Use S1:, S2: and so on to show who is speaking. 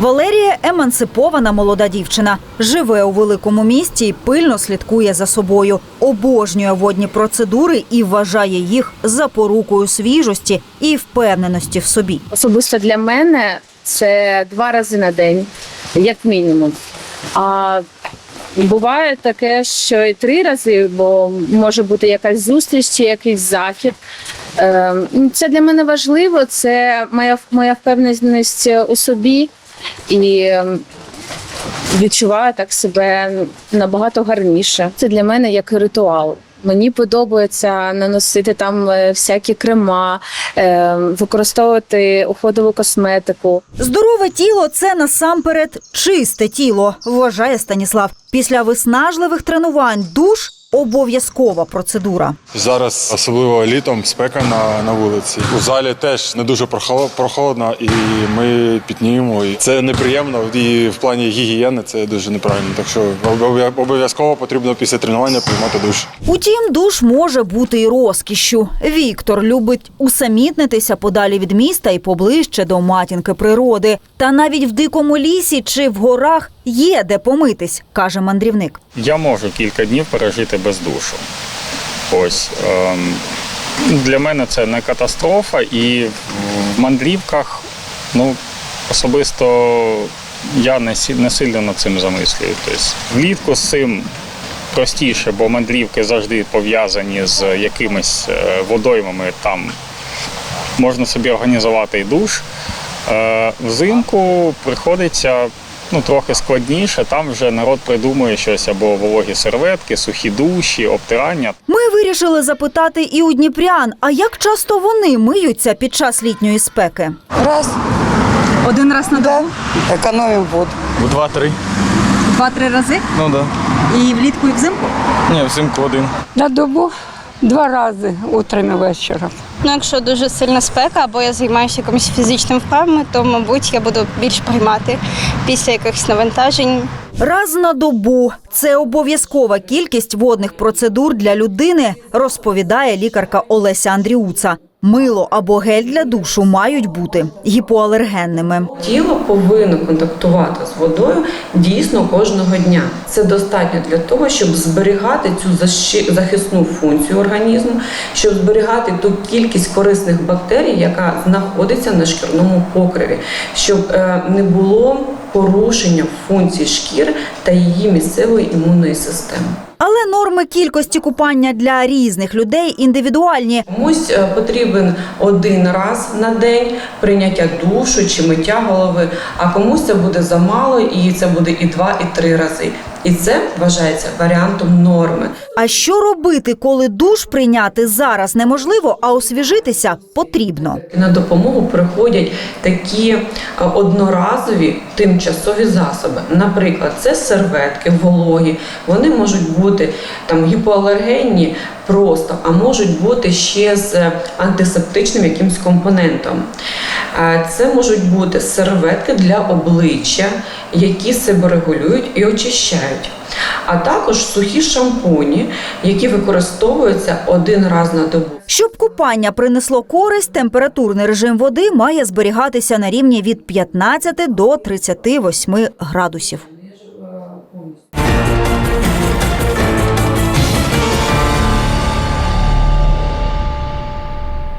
S1: Валерія емансипована молода дівчина. Живе у великому місті і пильно слідкує за собою. Обожнює водні процедури і вважає їх запорукою свіжості і впевненості в собі.
S2: Особисто для мене це два рази на день, як мінімум. А буває таке, що і три рази, бо може бути якась зустріч чи якийсь захід. Е, Це для мене важливо, це моя, моя впевненість у собі і е, відчуваю так себе набагато гарніше. Це для мене як ритуал. Мені подобається наносити там е, всякі крема, е, використовувати уходову косметику.
S1: Здорове тіло це насамперед чисте тіло, вважає Станіслав. Після виснажливих тренувань душ обов'язкова процедура.
S3: Зараз, особливо літом, спека на, на вулиці. У залі теж не дуже прохоло- прохолодно, і ми пітніємо. І це неприємно. І в плані гігієни це дуже неправильно. Так що обов'я- обов'язково потрібно після тренування приймати душ.
S1: Утім, душ може бути і розкішшю. Віктор любить усамітнитися подалі від міста і поближче до матінки природи. Та навіть в дикому лісі чи в горах є де помитись, каже мандрівник.
S4: Я можу кілька днів пережити без душу. Ось ем, для мене це не катастрофа, і в мандрівках, ну особисто я не, сильно над цим замислюю. Тобто, влітку з цим простіше, бо мандрівки завжди пов'язані з якимись е, водоймами. Там можна собі організувати і душ. Е, Взимку приходиться ну, трохи складніше. Там вже народ придумує щось або вологі серветки, сухі душі, обтирання.
S1: Ми вирішили запитати і у дніпрян, а як часто вони миються під час літньої спеки?
S5: Раз,
S1: Один раз на
S5: да, экономим воду.
S6: У два-три.
S1: два-три рази
S6: Ну да.
S1: і влітку, і взимку.
S6: Ні, взимку один.
S5: На добу два рази утром і вечором.
S7: Ну, якщо дуже сильна спека, або я займаюся якимись фізичними вправами, то мабуть я буду більш приймати після якихось навантажень.
S1: Раз на добу це обов'язкова кількість водних процедур для людини, розповідає лікарка Олеся Андріуца. Мило або гель для душу мають бути гіпоалергенними.
S8: Тіло повинно контактувати з водою дійсно кожного дня. Це достатньо для того, щоб зберігати цю захисну функцію організму, щоб зберігати ту кількість корисних бактерій, яка знаходиться на шкірному покриві, щоб е, не було порушення функцій шкіри та її місцевої імунної системи.
S1: Норми кількості купання для різних людей індивідуальні.
S8: Комусь е, потрібен один раз на день прийняття душу чи миття голови, а комусь це буде замало, і це буде і два, і три рази. І це вважається варіантом норми.
S1: А що робити, коли душ прийняти зараз неможливо, а освіжитися потрібно?
S8: На допомогу приходять такі е, одноразові тимчасові засоби. Наприклад, це серветки вологі. Вони можуть бути там гіпоалергенні просто, а можуть бути ще з антисептичним якимсь компонентом. Це можуть бути серветки для обличчя, які себе регулюють і очищають. А також сухі шампуні, які використовуються один раз на добу.
S1: Щоб купання принесло користь, температурний режим води має зберігатися на рівні від 15 до 38 градусів.